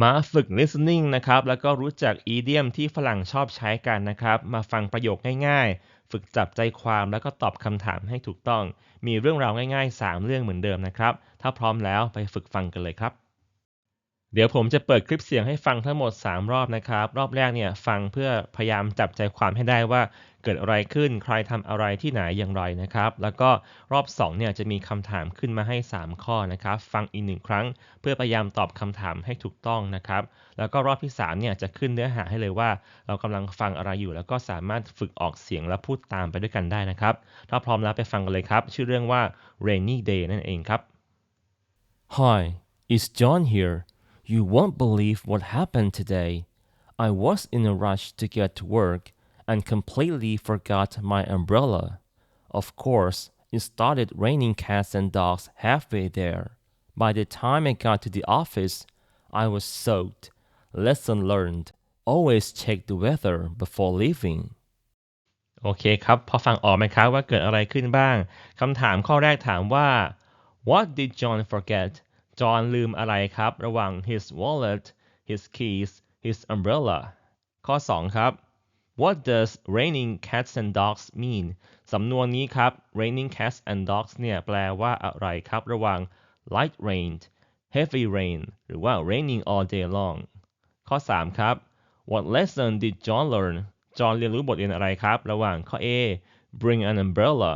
มาฝึก listening นะครับ แล้วก็รู้จักอีเดียมที่ฝรั่งชอบใช้กันนะครับ มาฟังประโยคง่ายๆ ฝึกจับใจความแล้วก็ตอบคำถามให้ถูกต้อง มีเรื่องราวง่ายๆ 3 เรื่องเหมือนเดิมนะครับ ถ้าพร้อมแล้วไปฝึกฟังกันเลยครับ เดี๋ยวผมจะเปิดคลิปเสียงให้ฟังทั้งหมด 3 รอบนะครับ รอบแรกเนี่ยฟังเพื่อพยายามจับใจความให้ได้ว่าเกิดอะไรขึ้น ใครทำอะไรที่ไหนอย่างไรนะครับ แล้วก็รอบ2เนี่ยจะมีคำถามขึ้นมาให้ 3 ข้อนะครับ ฟังอีกหนึ่งครั้ง เพื่อพยายามตอบคำถามให้ถูกต้องนะครับ แล้วก็รอบที่3เนี่ยจะขึ้นเนื้อหาให้เลยว่า เรากำลังฟังอะไรอยู่ แล้วก็สามารถฝึกออกเสียงและพูดตามไปด้วยกันได้นะครับถ้าพร้อมแล้วไปฟังกันเลยครับ ชื่อเรื่องว่า rainy day นั่นเองครับ Hi, it's John here. You won't believe what happened today. I was in a rush to get to work and completely forgot my umbrella. Of course, it started raining cats and dogs halfway there. By the time I got to the office, I was soaked. Lesson learned. Always check the weather before leaving. โอเคครับ พอฟังออกไหมครับว่าเกิดอะไรขึ้นบ้าง คำถามข้อแรกถามว่า What did John forget จอห์นลืมอะไรครับ ระหว่าง his wallet his keys his umbrella ข้อ 2 ครับ What does raining cats and dogs mean สำนวนนี้ครับ raining cats and dogs เนี่ยแปลว่าอะไรครับ ระหว่าง light rain heavy rain หรือว่า raining all day long ข้อ 3 ครับ What lesson did John learn จอห์นเรียนรู้บทเรียนอะไรครับ ระหว่างข้อ A bring an umbrella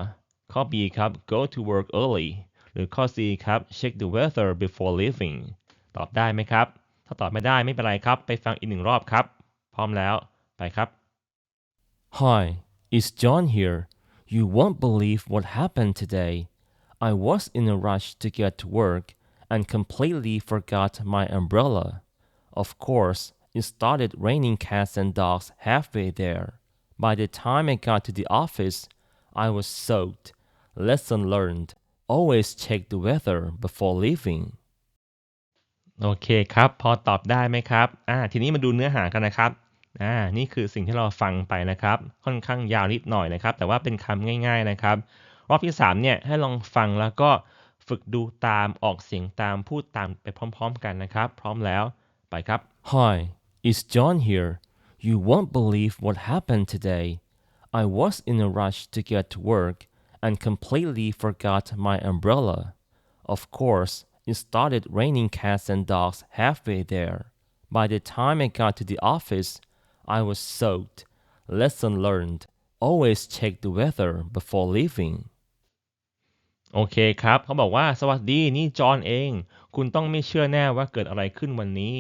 ข้อ B ครับ go to work early หรือข้อ C ครับ check the weather before leaving ตอบได้ไหมครับ ถ้าตอบไม่ได้ไม่เป็นไรครับ ไปฟังอีกหนึ่งรอบครับ พร้อมแล้ว ไปครับ Hi, it's John here. You won't believe what happened today. I was in a rush to get to work and completely forgot my umbrella. Of course, it started raining cats and dogs halfway there. By the time I got to the office, I was soaked. Lesson learned. Always check the weather before leaving. โอเคครับ พอตอบได้ไหมครับ อ่า ทีนี้มาดูเนื้อหากันนะครับ อ่า นี่คือสิ่งที่เราฟังไปนะครับ ค่อนข้างยาวนิดหน่อยนะครับ แต่ว่าเป็นคำง่าย ๆนะครับ รอบที่ 3 เนี่ย ให้ลองฟังแล้วก็ฝึกดูตาม ออกเสียงตาม พูดตามไปพร้อม ๆ กันนะครับ พร้อมแล้ว ไปครับ Hi, it's John here. You won't believe what happened today. I was in a rush to get to work and completely forgot my umbrella. Of course, it started raining cats and dogs halfway there. By the time I got to the office, I was soaked. Lesson learned. Always check the weather before leaving. โอเคครับเขาบอกว่าสวัสดีนี่จอห์นเอง คุณต้องไม่เชื่อแน่ว่าเกิดอะไรขึ้นวันนี้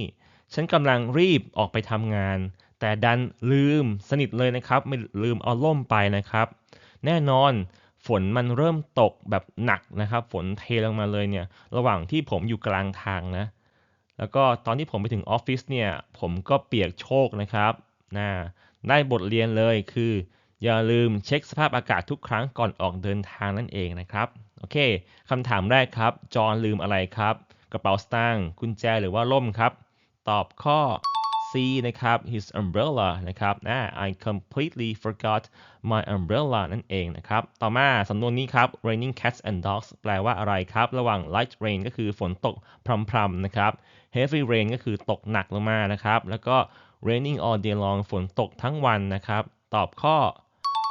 ฉันกำลังรีบออกไปทำงาน แต่ดันลืมสนิทเลยนะครับ ไม่ลืมเอาล่มไปนะครับ แน่นอน ฝนมันเริ่มตกแบบหนักนะครับ ฝนเทลงมาเลยเนี่ย ระหว่างที่ผมอยู่กลางทางนะ แล้วก็ตอนที่ผมไปถึงออฟฟิศเนี่ย ผมก็เปียกโชกนะครับนะได้บทเรียนเลยคือ อย่าลืมเช็คสภาพอากาศทุกครั้งก่อนออกเดินทางนั่นเองนะครับ โอเคคำถามแรกครับ จอนลืมอะไรครับ กระเป๋าสตางค์กุญแจหรือว่าล่มครับ ตอบข้อ C นะครับ his umbrella นะครับนะ I completely forgot my umbrella นั่นเองนะครับ ต่อมาสำนวนนี้ครับ raining cats and dogs แปลว่าอะไรครับ ระหว่าง light rain ก็คือฝนตกพรำๆนะครับ heavy rain ก็คือตกหนักลงมานะครับ แล้วก็ raining all day long ฝนตกทั้งวันนะครับ ตอบข้อ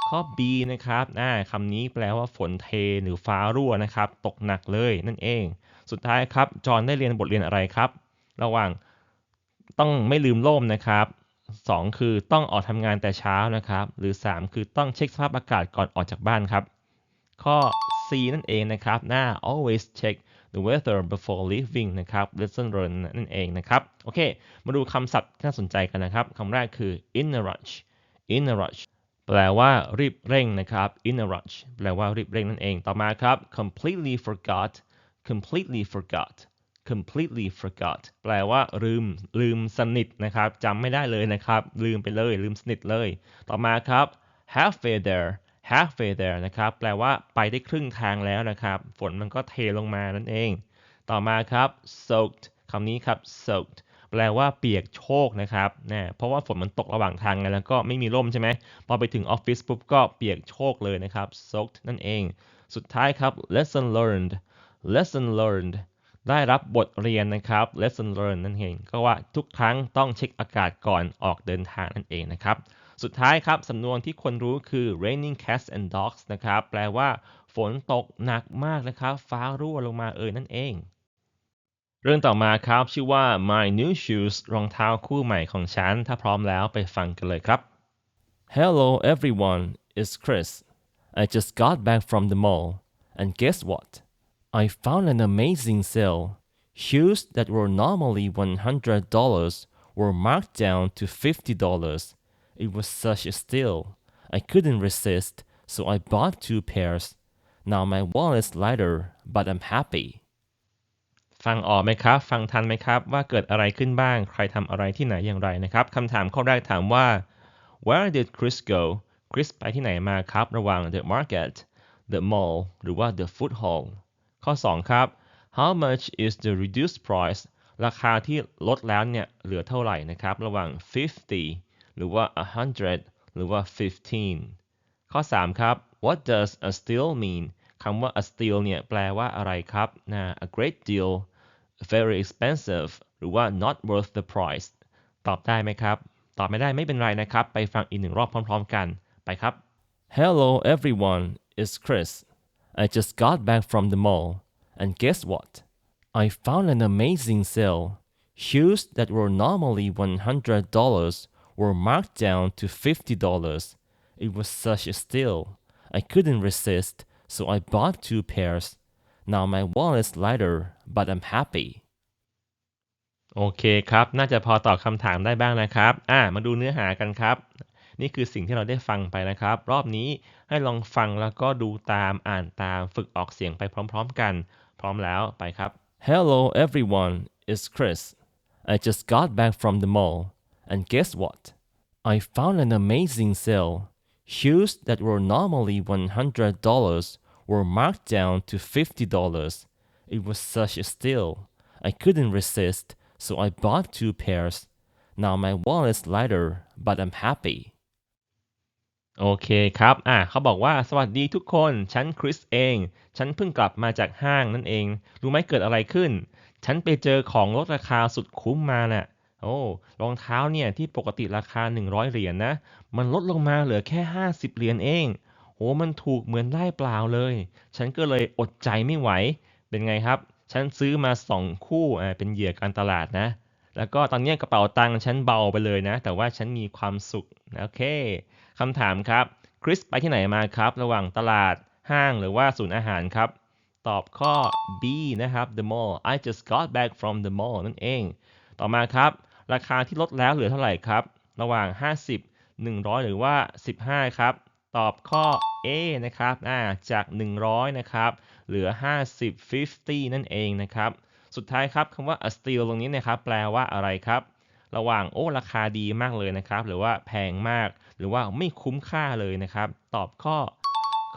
ข้อ B นะครับอ่าคำนี้แปลว่าฝนเทหรือฟ้ารั่วนะครับ ตกหนักเลยนั่นเอง สุดท้ายครับ จอห์นได้เรียนบทเรียนอะไรครับ ระหว่าง ต้องไม่ลืมล่มนะครับ2คือต้องออกทำงานแต่เช้านะครับ หรือ3คือต้องเช็คสภาพอากาศก่อนออกจากบ้านครับ ข้อ C นั่นเองนะครับ หน้า always check the weather before leaving นะครับ lesson learn นั่นเองนะครับ โอเค มาดูคำศัพท์ที่น่าสนใจกันนะครับ คำแรกคือ in a rush in a rush แปลว่ารีบเร่งนะครับ in a rush แปลว่ารีบเร่งนั่นเอง ต่อมาครับ completely forgot completely forgot completely forgot แปลว่าลืมลืมสนิทนะครับจำไม่ได้เลยนะครับ ลืมไปเลย ลืมสนิทเลย ต่อมาครับ halfway there halfway there นะครับ แปลว่าไปได้ครึ่งทางแล้วนะครับ ฝนมันก็เทลงมานั่นเอง ต่อมาครับ soaked คำนี้ครับ soaked แปลว่าเปียกโชกนะครับนะเพราะว่าฝนมันตกระหว่างทางไงแล้วก็ไม่มีร่มใช่ไหมพอไปถึงออฟฟิศปุ๊บก็เปียกโชกเลยนะครับ soaked นั่นเอง สุดท้ายครับ lesson learned lesson learned ได้รับบทเรียนนะครับ lesson learn นั่นเอง ก็ว่าทุกครั้งต้องเช็คอากาศก่อนออกเดินทางนั่นเองนะครับ สุดท้ายครับ สำนวนที่คนรู้คือ raining cats and dogs นะครับ แปลว่าฝนตกหนักมากนะครับ ฟ้ารั่วลงมาเอ่ยนั่นเอง เรื่องต่อมาครับ ชื่อว่า my new shoes รองเท้าคู่ใหม่ของฉัน ถ้าพร้อมแล้วไปฟังกันเลยครับ Hello everyone, it's Chris. I just got back from the mall, and guess what? I found an amazing sale. Shoes that were normally $100 were marked down to $50. It was such a steal. I couldn't resist, so I bought two pairs. Now my wallet's lighter, but I'm happy. ฟังออกไหมครับ ฟังทันไหมครับ ว่าเกิดอะไรขึ้นบ้าง ใครทำอะไรที่ไหนอย่างไรนะครับคำถามข้อแรกถามว่า where did Chris go Chris ไปที่ไหนมาครับ ระหว่าง the market the mall หรือว่า the food hall ข้อ 2 ครับ how much is the reduced price ราคาที่ลดแล้วเนี่ยเหลือเท่าไหร่นะครับ ระหว่าง 50 หรือว่า 100 หรือว่า 15 ข้อ 3 ครับ what does a steal mean คำว่า a steal เนี่ยแปลว่าอะไรครับนะ a great deal very expensive หรือว่า not worth the price ตอบได้ไหมครับ ตอบไม่ได้ไม่เป็นไรนะครับ ไปฟังอีกหนึ่งรอบพร้อม ๆ กัน ไปครับ Hello everyone, it's Chris. I just got back from the mall, and guess what? I found an amazing sale. Shoes that were normally $100 were marked down to $50. It was such a steal. I couldn't resist, so I bought two pairs. Now my wallet's lighter, but I'm happy. โอเคครับ น่าจะพอตอบคำถามได้บ้างนะครับ อ่า มาดูเนื้อหากันครับ นี่คือสิ่งที่เราได้ฟังไปนะครับ รอบนี้ให้ลองฟังแล้วก็ดูตาม อ่านตาม ฝึกออกเสียงไปพร้อมๆกัน พร้อมแล้วไปครับ Hello everyone, it's Chris. I just got back from the mall, and guess what? I found an amazing sale. Shoes that were normally $100 were marked down to $50. It was such a steal. I couldn't resist, so I bought two pairs. Now my wallet's lighter, but I'm happy. โอเคครับ อ่าเขาบอกว่าสวัสดีทุกคน ฉันคริสเอง ฉันเพิ่งกลับมาจากห้างนั่นเอง รู้ไหมเกิดอะไรขึ้น ฉันไปเจอของลดราคาสุดคุ้มมาน่ะ โอ้ รองเท้าเนี่ยที่ปกติราคา 100 เหรียญนนะ มันลดลงมาเหลือแค่ 50 เหรียญเอง โห มันถูกเหมือนได้เปล่าเลย ฉันก็เลยอดใจไม่ไหว เป็นไงครับ ฉันซื้อมา 2 คู่ อ่า เป็นเหยื่อการตลาดนะ แล้วก็ตอนนี้กระเป๋าตังค์ฉันเบาไปเลยนะ แต่ว่าฉันมีความสุขโอเคคำถามครับคริสไปที่ไหนมาครับ ระหว่างตลาดห้างหรือว่าศูนย์อาหารครับ ตอบข้อ B นะครับ the mall I just got back from the mall นั่นเอง ต่อมาครับ ราคาที่ลดแล้วเหลือเท่าไหร่ครับ ระหว่าง 50 100 หรือว่า 15 ครับ ตอบข้อ A นะครับจาก 100 นะครับ เหลือ 50 50 นั่นเองนะครับ สุดท้ายครับคำว่า a steal ตรงนี้นะครับแปลว่าอะไรครับ ระหว่างโอ้ราคาดีมากเลยนะครับ หรือว่าแพงมาก หรือว่าไม่คุ้มค่าเลยนะครับ ตอบข้อ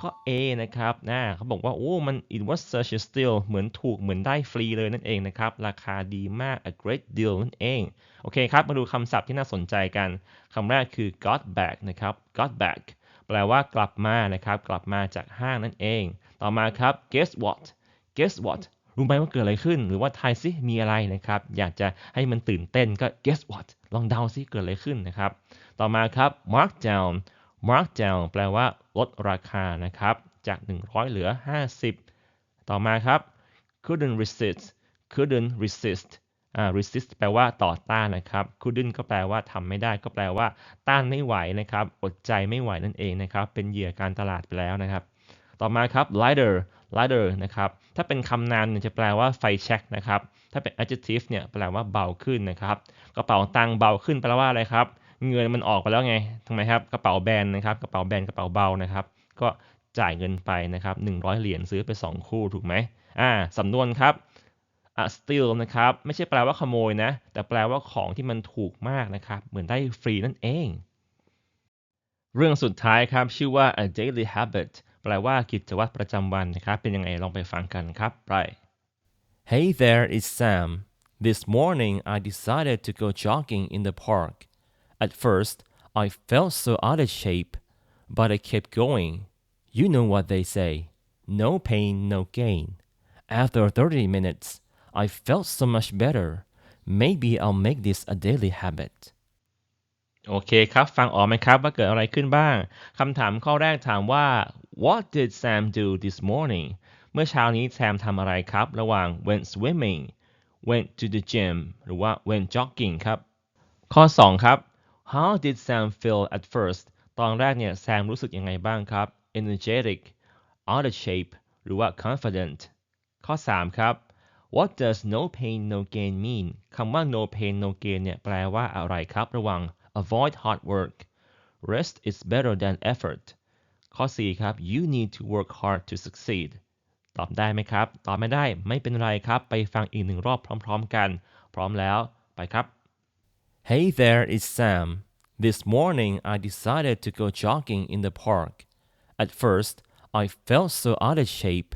ข้อ A นะครับนะเขาบอกว่า โอ้ มัน it was such a steal เหมือนถูก เหมือนได้ฟรีเลยนั่นเองนะครับ ราคาดีมาก a great deal นั่นเอง โอเคครับ มาดูคำศัพท์ที่น่าสนใจกัน คำแรกคือ got back นะครับ got back แปลว่ากลับมานะครับ กลับมาจากห้างนั่นเอง ต่อมาครับ guess what guess what รู้ไหมว่าเกิดอะไรขึ้น หรือว่าทายซิมีอะไรนะครับ อยากจะให้มันตื่นเต้นก็ guess what ลองเดาซิเกิดอะไรขึ้นนะครับ ต่อมาครับ mark down mark down แปลว่าลดราคานะครับ จาก 100 เหลือ 50 ต่อมาครับ couldn't resist couldn't resist อ่า resist แปลว่าต่อต้านนะครับ couldn't ก็แปลว่าทำไม่ได้ ก็แปลว่า ต้านไม่ไหวนะครับ อดใจไม่ไหวนั่นเองนะครับ เป็นเหยื่อการตลาดไปแล้วนะครับ ต่อมาครับ lighter lighter นะครับ ถ้าเป็นคำนามเนี่ยจะแปลว่าไฟแช็กนะครับ ถ้าเป็น adjective เนี่ยแปลว่าเบาขึ้นนะครับ กระเป๋าตังเบาขึ้นแปลว่าอะไรครับ เงินมันออกไปแล้วไงทำไมครับ กระเป๋าแบนนะครับ กระเป๋าแบนกระเป๋าเบานะครับ ก็จ่ายเงินไปนะครับ100 เหรียญซื้อไป 2 คู่ถูกไหมอ่าสำนวนครับ steal นะครับ ไม่ใช่แปลว่าขโมยนะ แต่แปลว่าของที่มันถูกมากนะครับ เหมือนได้ฟรีนั่นเอง เรื่องสุดท้ายครับ ชื่อว่า a daily habit แปลว่ากิจวัตรประจำวันนะครับ เป็นยังไงลองไปฟังกันครับ ไป Hey there, it's Sam. This morning I decided to go jogging in the park. At first, I felt so out of shape, but I kept going. You know what they say no pain, no gain. After 30 minutes, I felt so much better. Maybe I'll make this a daily habit. โอเคครับ ฟังออกไหมครับว่าเกิดอะไรขึ้นบ้างคำถามข้อแรกถามว่า What did Sam do this morning เมื่อเช้านี้แซมทำอะไรครับ ระหว่าง went swimming went to the gym หรือว่า went jogging ครับ ข้อ 2 ครับ How did Sam feel at first ตอนแรกเนี่ยแซมรู้สึกยังไงบ้างครับ energetic out of shape หรือว่า confident ข้อ 3 ครับ What does no pain no gain mean คำว่า no pain no gain เนี่ยแปลว่าอะไรครับ ระหว่าง avoid hard work rest is better than effort ข้อ 4 ครับ you need to work hard to succeed ตอบได้ไหมครับ ตอบไม่ได้ไม่เป็นไรครับ ไปฟังอีกหนึ่งรอบพร้อมๆกัน พร้อมแล้วไปครับ Hey there, it's Sam. This morning I decided to go jogging in the park. At first, I felt so out of shape,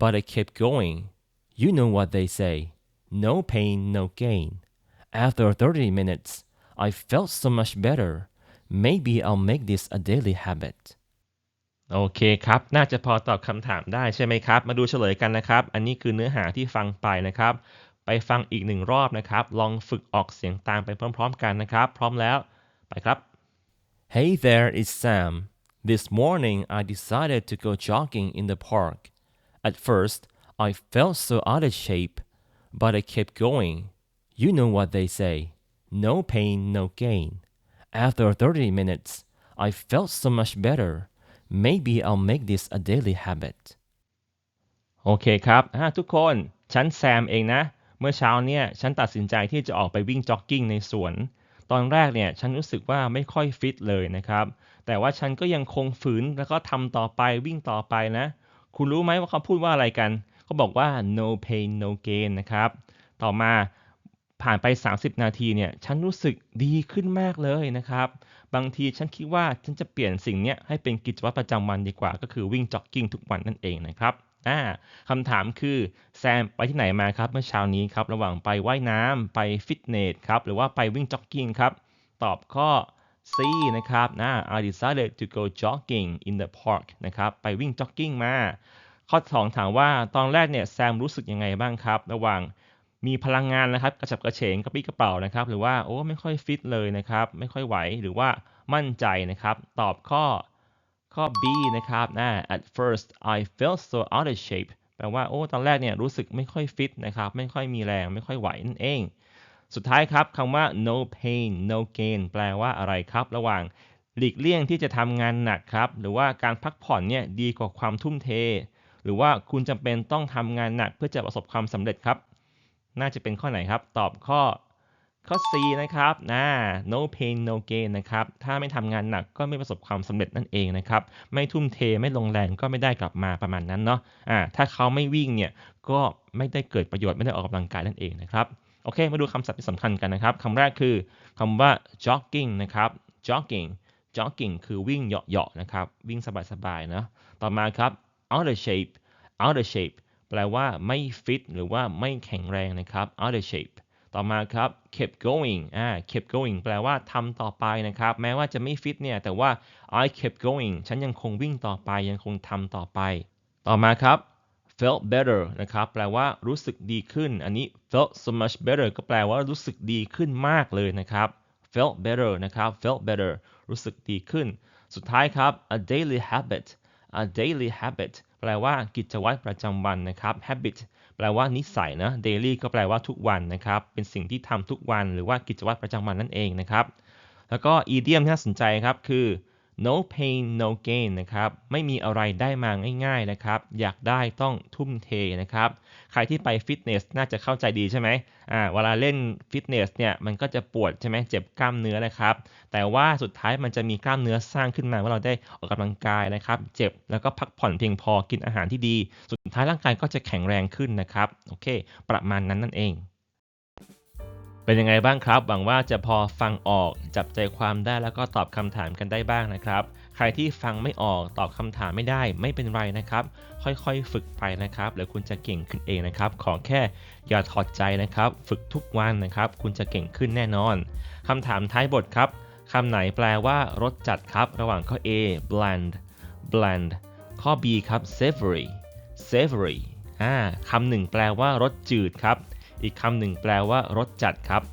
but I kept going. You know what they say no pain, no gain. After 30 minutes, I felt so much better. Maybe I'll make this a daily habit. โอเคครับ น่าจะพอตอบคำถามได้ใช่ไหมครับ มาดูเฉลยกันนะครับ อันนี้คือเนื้อหาที่ฟังไปนะครับ ไปฟังอีกหนึ่งรอบนะครับ ลองฝึกออกเสียงตามไปพร้อม ๆ กันนะครับ พร้อมแล้ว ไปครับ Hey there, it's Sam. This morning I decided to go jogging in the park. At first, I felt so out of shape, but I kept going. You know what they say no pain, no gain. After 30 minutes, I felt so much better. Maybe I'll make this a daily habit. โอเคครับทุกคนฉันแซมเองนะ เมื่อเช้าเนี่ยฉันตัดสินใจที่จะออกไปวิ่งจ็อกกิ้งในสวน ตอนแรกเนี่ยฉันรู้สึกว่าไม่ค่อยฟิตเลยนะครับ แต่ว่าฉันก็ยังคงฝืนแล้วก็ทำต่อไปวิ่งต่อไปนะ คุณรู้ไหมว่าเขาพูดว่าอะไรกัน เขาบอกว่า no pain no gain นะครับ ต่อมาผ่านไป 30 นาทีเนี่ย ฉันรู้สึกดีขึ้นมากเลยนะครับ บางทีฉันคิดว่าฉันจะเปลี่ยนสิ่งนี้ให้เป็นกิจวัตรประจำวันดีกว่า ก็คือวิ่งจ็อกกิ้งทุกวันนั่นเองนะครับอ่าคำถามคือแซมไปที่ไหนมาครับเมื่อเช้านี้ครับระหว่างไปว่ายน้ำไปฟิตเนสครับหรือว่าไปวิ่งจ็อกกิ้งครับตอบข้อ C นะครับนะ I decided to go jogging in the park นะครับไปวิ่งจ็อกกิ้งมา ข้อ 2 ถามว่าตอนแรกเนี่ยแซมรู้สึกยังไงบ้างครับ ระหว่าง มีพลังงานนะครับ กระฉับกระเฉงกระปี้กระเป๋านะครับ หรือว่าโอ้ไม่ค่อยฟิตเลยนะครับ ไม่ค่อยไหวหรือว่ามั่นใจนะครับ ตอบข้อข้อ B นะครับนะ at first I felt so out of shape แปลว่าโอ้ตอนแรกเนี่ยรู้สึกไม่ค่อยฟิตนะครับ ไม่ค่อยมีแรง ไม่ค่อยไหวนั่นเอง สุดท้ายครับคำว่า no pain no gain แปลว่าอะไรครับ ระหว่างหลีกเลี่ยงที่จะทำงานหนักครับ หรือว่าการพักผ่อนเนี่ยดีกว่าความทุ่มเท หรือว่าคุณจำเป็นต้องทำงานหนักเพื่อจะประสบความสำเร็จครับ น่าจะเป็นข้อไหนครับ ตอบข้อข้อ C นะครับนะ no pain no gain นะครับ ถ้าไม่ทำงานหนักก็ไม่ประสบความสำเร็จนั่นเองนะครับ ไม่ทุ่มเทไม่ลงแรงก็ไม่ได้กลับมาประมาณนั้นเนาะอ่าถ้าเขาไม่วิ่งเนี่ยก็ไม่ได้เกิดประโยชน์ไม่ได้ออกกำลังกายนั่นเองนะครับ โอเค มาดูคำศัพท์ที่สำคัญกันนะครับคำแรกคือคำว่า jogging นะครับ jogging jogging คือวิ่งเหาะๆนะครับ วิ่งสบายๆนะต่อมาครับ out of shape out of shape แปลว่าไม่ฟิตหรือว่าไม่แข็งแรงนะครับ out of shape ต่อมาครับ kept going อ่า kept going แปลว่าทำต่อไปนะครับ แม้ว่าจะไม่ฟิตเนี่ย แต่ว่า I kept going ฉันยังคงวิ่งต่อไป ยังคงทำต่อไป ต่อมาครับ felt better นะครับ แปลว่ารู้สึกดีขึ้น อันนี้ felt so much better ก็แปลว่ารู้สึกดีขึ้นมากเลยนะครับ felt better นะครับ felt better รู้สึกดีขึ้น สุดท้ายครับ a daily habit a daily habit แปลว่ากิจวัตรประจำวันนะครับ habit แปลว่านิสัยนะ daily ก็แปลว่าทุกวันนะครับ เป็นสิ่งที่ทำทุกวันหรือว่ากิจวัตรประจำวันนั่นเองนะครับ แล้วก็ idiom ที่น่าสนใจครับคือ no pain no gain นะครับ ไม่มีอะไรได้มาง่ายๆนะครับ อยากได้ต้องทุ่มเทนะครับ ใครที่ไปฟิตเนสน่าจะเข้าใจดีใช่ไหมอ่า เวลาเล่นฟิตเนสเนี่ย มันก็จะปวดใช่ไหมเจ็บกล้ามเนื้อนะครับ แต่ว่าสุดท้ายมันจะมีกล้ามเนื้อสร้างขึ้นมาว่าเราได้ออกกำลังกายนะครับ เจ็บแล้วก็พักผ่อนเพียงพอกินอาหารที่ดี สุดท้ายร่างกายก็จะแข็งแรงขึ้นนะครับ โอเค ประมาณนั้นนั่นเอง เป็นยังไงบ้างครับ หวังว่าจะพอฟังออกจับใจความได้แล้วก็ตอบคำถามกันได้บ้างนะครับ ใครที่ฟังไม่ออกตอบคำถามไม่ได้ไม่เป็นไรนะครับ ค่อยๆ ฝึกไปนะครับเดี๋ยวคุณจะเก่งขึ้นเองนะครับ ขอแค่อย่าถอดใจนะครับ ฝึกทุกวันนะครับ คุณจะเก่งขึ้นแน่นอนคำถามท้ายบทครับคำไหนแปลว่ารสจัดครับ ระหว่างข้อ A bland bland ข้อ B ครับ savory savory อ่าคำหนึ่งแปลว่ารสจืดครับ อีกคำหนึ่งแปลว่ารสจัดครับ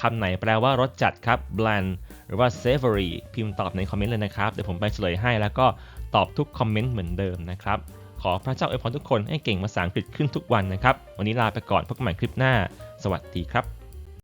คำไหนแปลว่ารสจัดครับ bland หรือว่า savory พิมพ์ตอบในคอมเมนต์เลยนะครับ เดี๋ยวผมไปเฉลยให้แล้วก็ตอบทุกคอมเมนต์เหมือนเดิมนะครับ ขอพระเจ้าอวยพรทุกคนให้เก่งภาษาอังกฤษขึ้นทุกวันนะครับ วันนี้ลาไปก่อนพบกันใหม่คลิปหน้า สวัสดีครับ